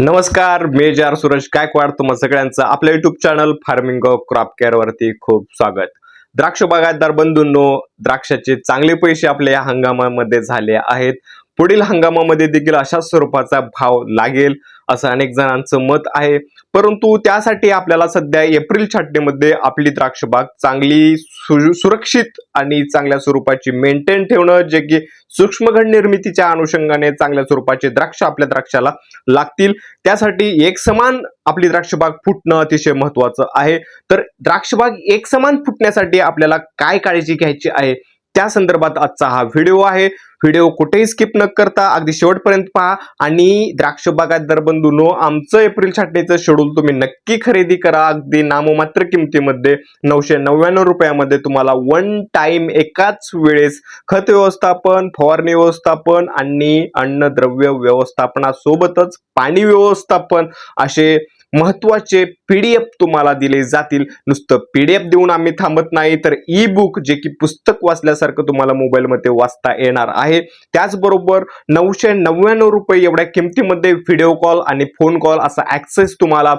नमस्कार मेजर सुरेश गायकवाड. तुम्हा सगळ्यांचं आपल्या YouTube channel farming of crop care वरती खूप स्वागत. द्राक्ष बागायतदार बंधूंनो द्राक्षाचे चांगले पैसे आपल्या या हंगामामध्ये झाले आहेत. पुढील हंगामामध्ये देखील अशाच स्वरूपाचा भाव लागेल असं अनेक जणांचं मत आहे. परंतु त्यासाठी आपल्याला सध्या एप्रिल छाटणीमध्ये आपली द्राक्ष बाग चांगली सु- सुरक्षित आणि चांगल्या स्वरूपाची मेंटेन ठेवणं जे की सूक्ष्मघड निर्मितीच्या अनुषंगाने चांगल्या स्वरूपाचे द्राक्ष आपल्या द्राक्षाला लागतील. त्यासाठी एक समान आपली द्राक्षबाग फुटणं अतिशय महत्वाचं आहे. तर द्राक्षबाग एक समान फुटण्यासाठी आपल्याला काय काळजी घ्यायची आहे? त्या संदर्भात आजचा हा व्हिडिओ आहे. व्हिडिओ कुठेही स्किप न करता अगदी शेवटपर्यंत पहा. आणि द्राक्ष बागायतदार बंधूंनो आमचं एप्रिल छाटणीचं शेड्यूल तुम्ही नक्की खरेदी करा. अगदी नाममात्र किमतीमध्ये नऊशे नव्याण्णव रुपयामध्ये तुम्हाला वन टाइम एकाच वेळेस खत व्यवस्थापन फवारणी व्यवस्थापन आणि अन्नद्रव्य व्यवस्थापनासोबतच पाणी व्यवस्थापन असे महत्त्वाचे पीडीएफ तुम्हाला दिले जातील. नुसतं पीडीएफ देऊन आम्ही थांबत नाही तर ई बुक जे की पुस्तक वाचल्यासारखं तुम्हाला मोबाईलमध्ये वाचता येणार आहे. त्याचबरोबर नऊशे नव्याण्णव रुपये एवढ्या किमतीमध्ये व्हिडिओ कॉल आणि फोन कॉल असा ऍक्सेस तुम्हाला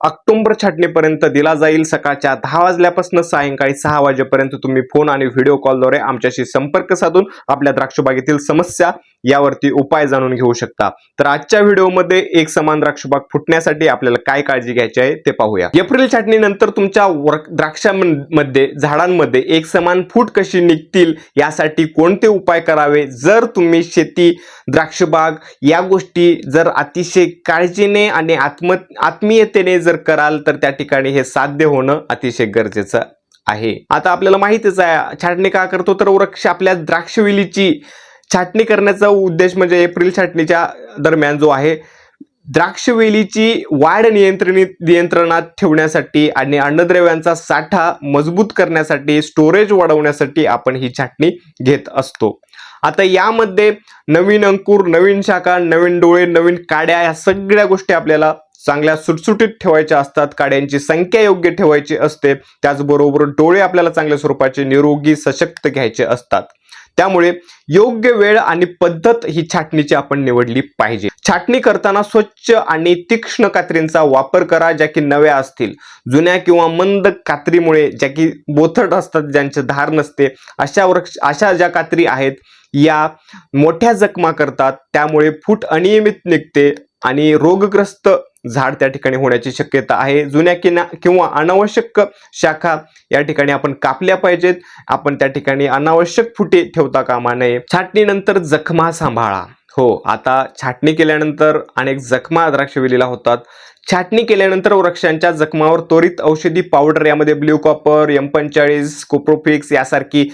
ऑक्टोबर छाटणीपर्यंत दिला जाईल. सकाळच्या दहा वाजल्यापासून सायंकाळी सहा वाजेपर्यंत तुम्ही फोन आणि व्हिडिओ कॉलद्वारे आमच्याशी संपर्क साधून आपल्या द्राक्षबागेतील समस्या यावरती उपाय जाणून घेऊ शकता. तर आजच्या व्हिडिओमध्ये एक समान द्राक्षबाग फुटण्यासाठी आपल्याला काय काळजी घ्यायची आहे ते पाहूया. एप्रिल छाटणीनंतर तुमच्या वर- द्राक्षांमध्ये झाडांमध्ये एक समान फूट कशी निघतील यासाठी कोणते उपाय करावे? जर तुम्ही शेती द्राक्षबाग या गोष्टी जर अतिशय काळजीने आणि आत्म आत्मीयतेने जर कराल तर त्या ठिकाणी हे साध्य होणं अतिशय गरजेचं आहे. आता आपल्याला माहितीच आहे छाटणी का करतो तर वृक्ष आपल्या द्राक्षवेलीची छाटणी करण्याचा उद्देश म्हणजे एप्रिल छाटणीच्या दरम्यान जो आहे द्राक्षवेलीची वाढ नियंत्रणित नियंत्रणात ठेवण्यासाठी आणि अन्नद्रव्यांचा साठा मजबूत करण्यासाठी स्टोरेज वाढवण्यासाठी आपण ही छाटणी घेत असतो. आता यामध्ये नवीन अंकुर नवीन शाखा नवीन डोळे नवीन काड्या या सगळ्या गोष्टी आपल्याला चांगल्या सुटसुटीत ठेवायच्या असतात काड्यांची संख्या योग्य ठेवायची असते त्याचबरोबर डोळे आपल्याला चांगल्या स्वरूपाचे निरोगी सशक्त घ्यायचे असतात. त्यामुळे योग्य वेळ आणि पद्धत ही छाटणीची आपण निवडली पाहिजे. छाटणी करताना स्वच्छ आणि तीक्ष्ण कात्रींचा वापर करा ज्या की नव्या असतील. जुन्या किंवा मंद कात्रीमुळे ज्या की बोथट असतात ज्यांचे धार नसते अशा वृक्ष अशा ज्या कात्री आहेत या मोठ्या जखमा करतात त्यामुळे फूट अनियमित निघते आणि रोगग्रस्त झाड त्या ठिकाणी होण्याची शक्यता आहे. जुन्या किना किंवा अनावश्यक शाखा या ठिकाणी आपण कापल्या पाहिजेत. आपण त्या ठिकाणी अनावश्यक फुटे ठेवता कामा नये. छाटणीनंतर जखमा सांभाळा. हो आता छाटणी केल्यानंतर अनेक जखमा द्राक्षवेलीला होतात. छाटणी केल्यानंतर वृक्षांच्या जखमावर त्वरित औषधी पावडर यामध्ये ब्ल्यू कॉपर एम पंचेचाळीस कोप्रोफिक्स यासारखी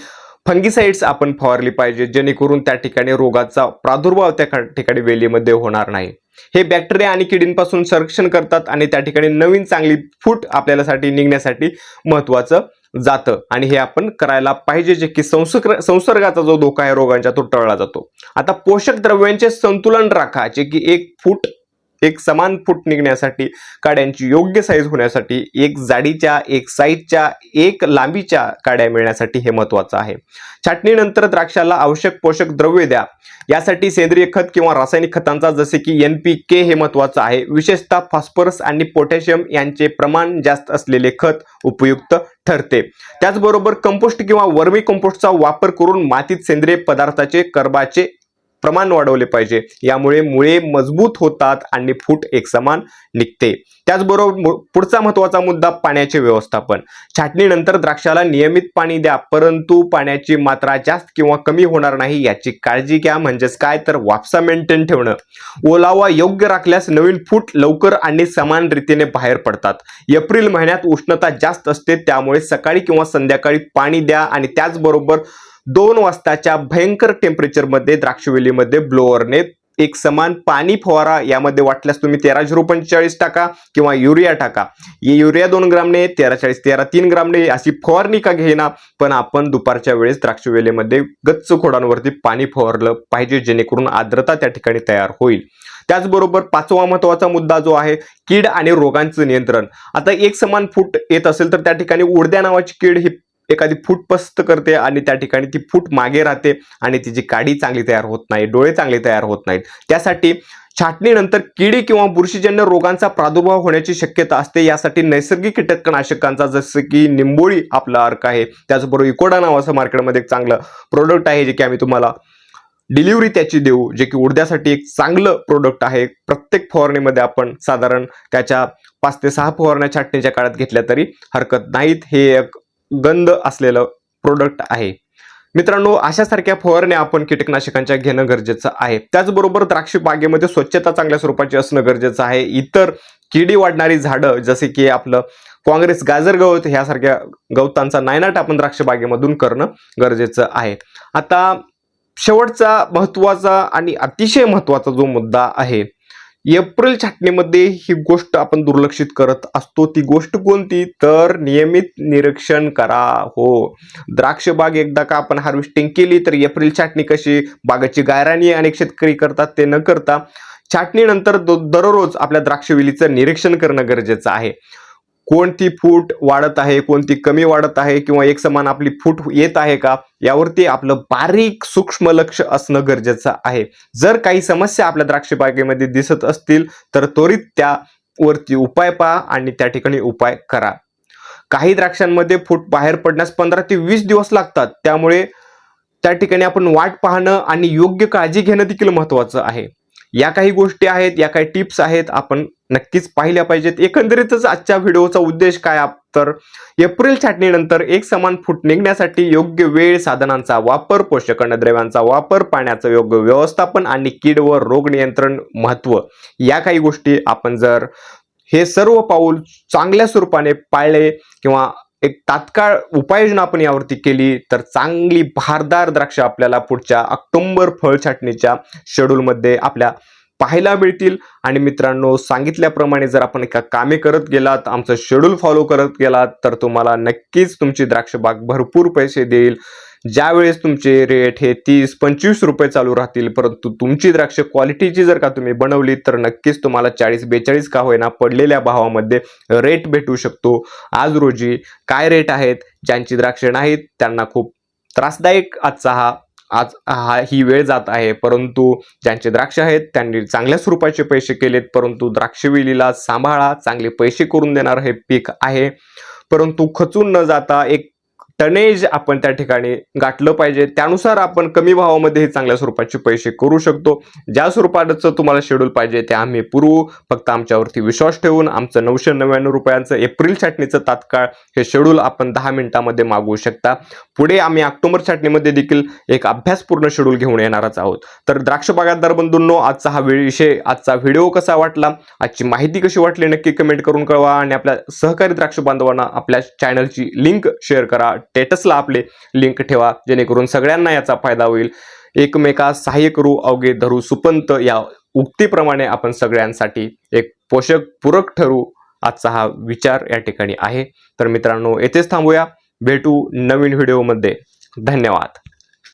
फंगिसाइड्स आपण फवारली पाहिजे जेणेकरून त्या ठिकाणी रोगाचा प्रादुर्भाव त्या ठिकाणी वेलीमध्ये होणार नाही. हे बॅक्टेरिया आणि किडींपासून संरक्षण करतात आणि त्या ठिकाणी नवीन चांगली फूट आपल्यासाठी निघण्यासाठी महत्वाचं जातं. आणि हे आपण करायला पाहिजे जे की संसर्ग संसर्गाचा जो धोका आहे रोगांचा तो टळला जातो. आता पोषक द्रव्यांचे संतुलन राखा जे की एक फूट एक समान फूट निघण्यासाठी काड्यांची योग्य साईज होण्यासाठी एक जाडीच्या एक साईजच्या एक लांबीच्या काड्या मिळण्यासाठी हे महत्वाचं आहे. छाटणीनंतर द्राक्षाला आवश्यक पोषक द्रव्य द्या. यासाठी सेंद्रिय खत किंवा रासायनिक खतांचा जसे की एन पी के हे महत्वाचं आहे. विशेषतः फॉस्फरस आणि पोटॅशियम यांचे प्रमाण जास्त असलेले खत उपयुक्त ठरते. त्याचबरोबर कंपोस्ट किंवा वर्मी कंपोस्टचा वापर करून मातीत सेंद्रिय पदार्थाचे कर्बाचे प्रमाण वाढवले पाहिजे. यामुळे मुळे मजबूत होतात आणि फूट एकसमान निघते. त्याचबरोबर पुढचा महत्त्वाचा मुद्दा पाण्याचे व्यवस्थापन. छाटणीनंतर द्राक्षाला नियमित पाणी द्या परंतु पाण्याची मात्रा जास्त किंवा कमी होणार नाही याची काळजी घ्या म्हणजेच काय? तर वापसा मेंटेन ठेवणं. ओलावा योग्य राखल्यास नवीन फूट लवकर आणि समान रीतीने बाहेर पडतात. एप्रिल महिन्यात उष्णता जास्त असते त्यामुळे सकाळी किंवा संध्याकाळी पाणी द्या आणि त्याचबरोबर दोन वाजताच्या भयंकर टेम्परेचरमध्ये द्राक्षवेलीमध्ये ब्लोअरने एक समान पाणी फवारा यामध्ये वाटल्यास तुम्ही तेरा झिरो पंचेचाळीस टाका किंवा युरिया टाका. युरिया दोन ग्रामने तेरा चाळीस तेरा तीन ग्रामने अशी फवारणी का घेईना पण आपण दुपारच्या वेळेस द्राक्षवेलीमध्ये गच्च खोडांवरती पाणी फवारलं पाहिजे जेणेकरून आर्द्रता त्या ठिकाणी तयार होईल. त्याचबरोबर पाचवा महत्त्वाचा मुद्दा जो आहे कीड आणि रोगांचं नियंत्रण. आता एक समान फूट येत असेल तर त्या ठिकाणी उडद्या नावाची कीड ही एखादी फूट पस्त करते आणि त्या ठिकाणी ती फूट मागे राहते आणि तिची काडी चांगली तयार होत नाही डोळे चांगले तयार होत नाहीत. त्यासाठी छाटणीनंतर किडी किंवा बुरशीजन्य रोगांचा प्रादुर्भाव होण्याची शक्यता असते. यासाठी नैसर्गिक कीटकनाशकांचा जसं की निंबोळी आपला अर्क आहे. त्याचबरोबर इकोडा नावाचं मार्केटमध्ये एक चांगलं प्रोडक्ट आहे जे की आम्ही तुम्हाला डिलिव्हरी त्याची देऊ जे की उडद्यासाठी एक चांगलं प्रोडक्ट आहे. प्रत्येक फवारणीमध्ये आपण साधारण त्याच्या पाच ते सहा फवारण्या छाटणीच्या काळात घेतल्या तरी हरकत नाहीत. हे एक गंध असलेलं प्रोडक्ट आहे. मित्रांनो अशासारख्या फवारण्या आपण कीटकनाशकांच्या घेणं गरजेचं आहे. त्याचबरोबर द्राक्ष बागेमध्ये स्वच्छता चांगल्या स्वरूपाची असणं गरजेचं आहे. इतर किडी वाढणारी झाडं जसे की आपलं काँग्रेस गाजर गवत ह्यासारख्या गवतांचा नायनाट आपण द्राक्ष बागेमधून करणं गरजेचं आहे. आता शेवटचा महत्त्वाचा आणि अतिशय महत्त्वाचा जो मुद्दा आहे एप्रिल छाटणीमध्ये ही गोष्ट आपण दुर्लक्षित करत असतो. ती गोष्ट कोणती? तर नियमित निरीक्षण करा. हो. द्राक्ष बाग एकदा का आपण हार्वेस्टिंग केली तर एप्रिल छाटणी कशी? बागाची गायराणी अनेक शेतकरी करतात ते न करता. छाटणीनंतर दररोज आपल्या द्राक्षवेलीचं निरीक्षण करणं गरजेचं आहे. कोणती फूट वाढत आहे कोणती कमी वाढत आहे किंवा एक समान आपली फूट येत आहे का यावरती आपलं बारीक सूक्ष्म लक्ष असणं गरजेचं आहे. जर काही समस्या आपल्या द्राक्षबागेमध्ये दिसत असतील तर त्वरित त्यावरती उपाय पहा आणि त्या ठिकाणी उपाय करा. काही द्राक्षांमध्ये फूट बाहेर पडण्यास पंधरा ते वीस दिवस लागतात. त्यामुळे त्या ठिकाणी आपण वाट पाहणं आणि योग्य काळजी घेणं देखील महत्वाचं आहे. या काही गोष्टी आहेत या काही टिप्स आहेत आपण नक्कीच पाहिल्या पाहिजेत. एकंदरीतच आजच्या व्हिडिओचा उद्देश काय तर एप्रिल छाटणीनंतर एक समान फूट निघण्यासाठी योग्य वेळ साधनांचा वापर पोषक अन्नद्रव्यांचा वापर पाण्याचं योग्य व्यवस्थापन आणि कीड व रोग नियंत्रण महत्त्व या काही गोष्टी आपण जर हे सर्व पाऊल चांगल्या स्वरूपाने पाळले किंवा एक तात्काळ उपाययोजना आपण यावरती केली तर चांगली भारदार द्राक्ष आपल्याला पुढच्या ऑक्टोबर फळ छाटणीच्या शेड्यूलमध्ये आपल्या पाहायला मिळतील. आणि मित्रांनो सांगितल्याप्रमाणे जर आपण एका कामे करत गेलात आमचं शेड्यूल फॉलो करत गेलात तर तुम्हाला नक्कीच तुमची द्राक्षबाग भरपूर पैसे देईल. ज्यावेळेस तुमचे रेट हे तीस पंचवीस रुपये चालू राहतील परंतु तुमची द्राक्ष क्वालिटीची जर का तुम्ही बनवली तर नक्कीच तुम्हाला चाळीस बेचाळीस का होईना पडलेल्या भावामध्ये रेट भेटू शकतो. आज रोजी काय रेट आहेत ज्यांची द्राक्षे नाहीत त्यांना खूप त्रासदायक आजचा हा आज हा ही वेळ जात आहे. परंतु ज्यांचे द्राक्ष आहेत त्यांनी चांगल्या स्वरूपाचे पैसे केलेत परंतु द्राक्षवेलीला सांभाळा चांगले पैसे करून देणार हे पीक आहे. परंतु खचून न जाता एक टनेज आपण त्या ठिकाणी गाठलं पाहिजे. त्यानुसार आपण कमी भावामध्ये चांगल्या स्वरूपाचे पैसे करू शकतो. ज्या स्वरूपाचं तुम्हाला शेड्यूल पाहिजे ते आम्ही पुरवू. फक्त आमच्यावरती विश्वास ठेवून आमचं नऊशे नव्याण्णव रुपयांचं एप्रिल छाटणीचं तात्काळ हे शेड्यूल आपण दहा मिनिटामध्ये मागवू शकता. पुढे आम्ही ऑक्टोबर छाटणीमध्ये देखील एक अभ्यासपूर्ण शेड्यूल घेऊन येणारच आहोत. तर द्राक्ष बागायतदार बंधूंनो आजचा हा विषय आजचा व्हिडिओ कसा वाटला? आजची माहिती कशी वाटली नक्की कमेंट करून कळवा आणि आपल्या सहकारी द्राक्ष बांधवांना आपल्या चॅनलची लिंक शेअर करा. स्टेटसला आपले लिंक ठेवा जेणेकरून सगळ्यांना याचा फायदा होईल. एकमेकास सहाय्य करू अवघे धरू सुपंत या उक्तीप्रमाणे आपण सगळ्यांसाठी एक पोषक पूरक ठरू आजचा हा विचार या ठिकाणी आहे. तर मित्रांनो येथेच थांबूया. भेटू नवीन व्हिडिओमध्ये धन्यवाद.